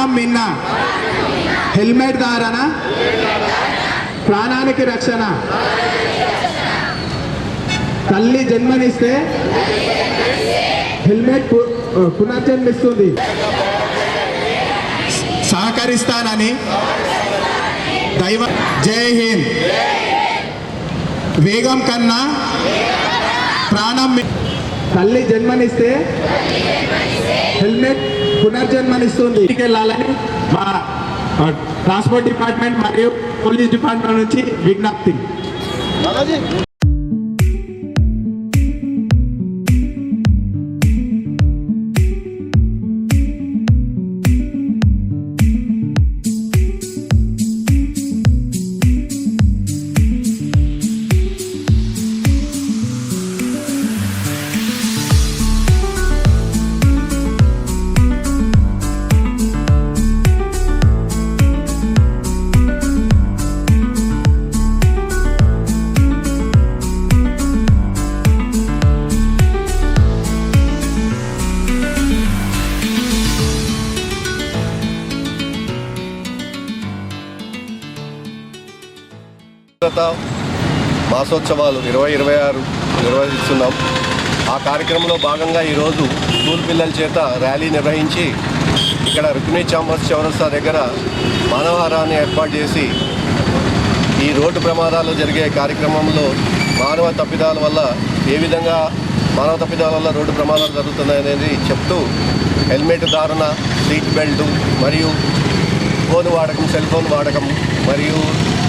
ప్రాణం మిన్న. హెల్మెట్ ధారణ. ప్రాణానికి రక్షణ. తల్లి జన్మనిస్తే హెల్మెట్ పునర్జన్మిస్తుంది. సహకరిస్తానని దైవ జై హింద్. వేగం కన్నా ప్రాణం తల్లి జన్మనిస్తే హెల్మెట్ పునర్జన్మనిస్తుంది. వెళ్ళాలని మా ట్రాన్స్పోర్ట్ డిపార్ట్మెంట్ మరియు పోలీస్ డిపార్ట్మెంట్ నుంచి విజ్ఞప్తి. భద్రత మాసోత్సవాలు ఇరవై ఇరవై ఆరు నిర్వహిస్తున్నాం. ఆ కార్యక్రమంలో భాగంగా ఈరోజు స్కూల్ పిల్లల చేత ర్యాలీ నిర్వహించి ఇక్కడ రుక్మిణి చాంబర్స్ చౌరస్తా దగ్గర మానవహారాన్ని ఏర్పాటు చేసి ఈ రోడ్డు ప్రమాదాలు జరిగే కార్యక్రమంలో మానవ తప్పిదాల వల్ల ఏ విధంగా మానవ తప్పిదాల వల్ల రోడ్డు ప్రమాదాలు జరుగుతున్నాయనేది చెప్తూ హెల్మెట్ ధారణ సీట్ బెల్ట్ మరియు ఫోన్ వాడకం సెల్ ఫోన్ వాడకం మరియు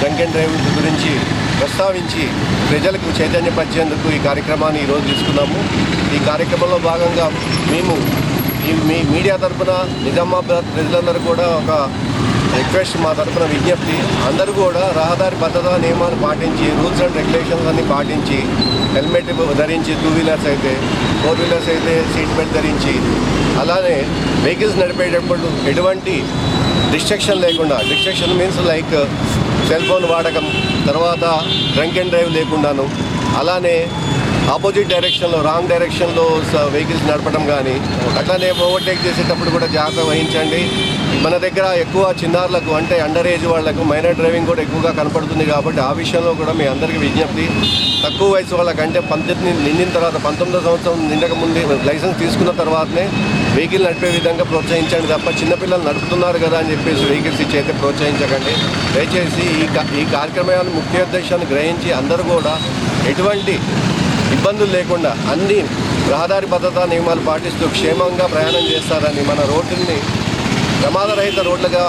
డ్రంక్ అండ్ డ్రైవ్ గురించి ప్రస్తావించి ప్రజలకు చైతన్యపరిచేందుకు ఈ కార్యక్రమాన్ని ఈరోజు తీసుకున్నాము. ఈ కార్యక్రమంలో భాగంగా మేము ఈ మీ మీడియా తరఫున నిజామాబాద్ ప్రజలందరూ కూడా ఒక రిక్వెస్ట్ మా తరఫున విజ్ఞప్తి. అందరూ కూడా రహదారి భద్రతా నియమాలు పాటించి రూల్స్ అండ్ రెగ్యులేషన్స్ అన్ని పాటించి హెల్మెట్ ధరించి టూ వీలర్స్ అయితే ఫోర్ వీలర్స్ అయితే సీట్ బెల్ట్ ధరించి అలానే వెహికల్స్ నడిపేటప్పుడు ఎటువంటి డిస్ట్రక్షన్ లేకుండా destruction means like cell phone వాడకం తర్వాత డ్రంక్ అండ్ డ్రైవ్ లేకుండాను. అలానే ఆపోజిట్ డైరెక్షన్లో రాంగ్ డైరెక్షన్లో వెహికల్స్ నడపడం కానీ అట్లానే ఓవర్టేక్ చేసేటప్పుడు కూడా జాగ్రత్త వహించండి. మన దగ్గర ఎక్కువ చిన్నారులకు అంటే అండర్ ఏజ్ వాళ్ళకు మైనర్ డ్రైవింగ్ కూడా ఎక్కువగా కనపడుతుంది కాబట్టి ఆ విషయంలో కూడా మీ అందరికీ విజ్ఞప్తి. తక్కువ వయసు వాళ్ళకంటే పంతొమ్మిది నిండిన తర్వాత పంతొమ్మిదో సంవత్సరం నిండక ముందే లైసెన్స్ తీసుకున్న తర్వాతనే వెహికల్ నడిపే విధంగా ప్రోత్సహించండి తప్ప చిన్నపిల్లలు నడుపుతున్నారు కదా అని చెప్పేసి వెహికల్స్ ఇచ్చి అయితే ప్రోత్సహించకండి. దయచేసి ఈ ఈ కార్యక్రమాన్ని ముఖ్య ఉద్దేశాన్ని గ్రహించి అందరూ కూడా ఎటువంటి ఇబ్బందులు లేకుండా అన్ని రహదారి భద్రతా నియమాలు పాటిస్తూ క్షేమంగా ప్రయాణం చేస్తారని మన రోడ్డుని ప్రమాదరహిత రోడ్లుగా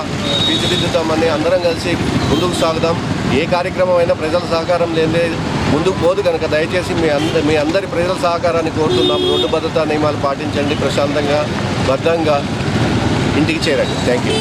తీర్చిదిద్దుతామని అందరం కలిసి ముందుకు సాగుదాం. ఏ కార్యక్రమం అయినా ప్రజల సహకారం లేదే ముందుకు పోదు కనుక దయచేసి మీ అంద మీ అందరి ప్రజల సహకారాన్ని కోరుతున్నాం. రోడ్డు భద్రతా నియమాలు పాటించండి. ప్రశాంతంగా భద్రంగా ఇంటికి చేరండి. Thank you.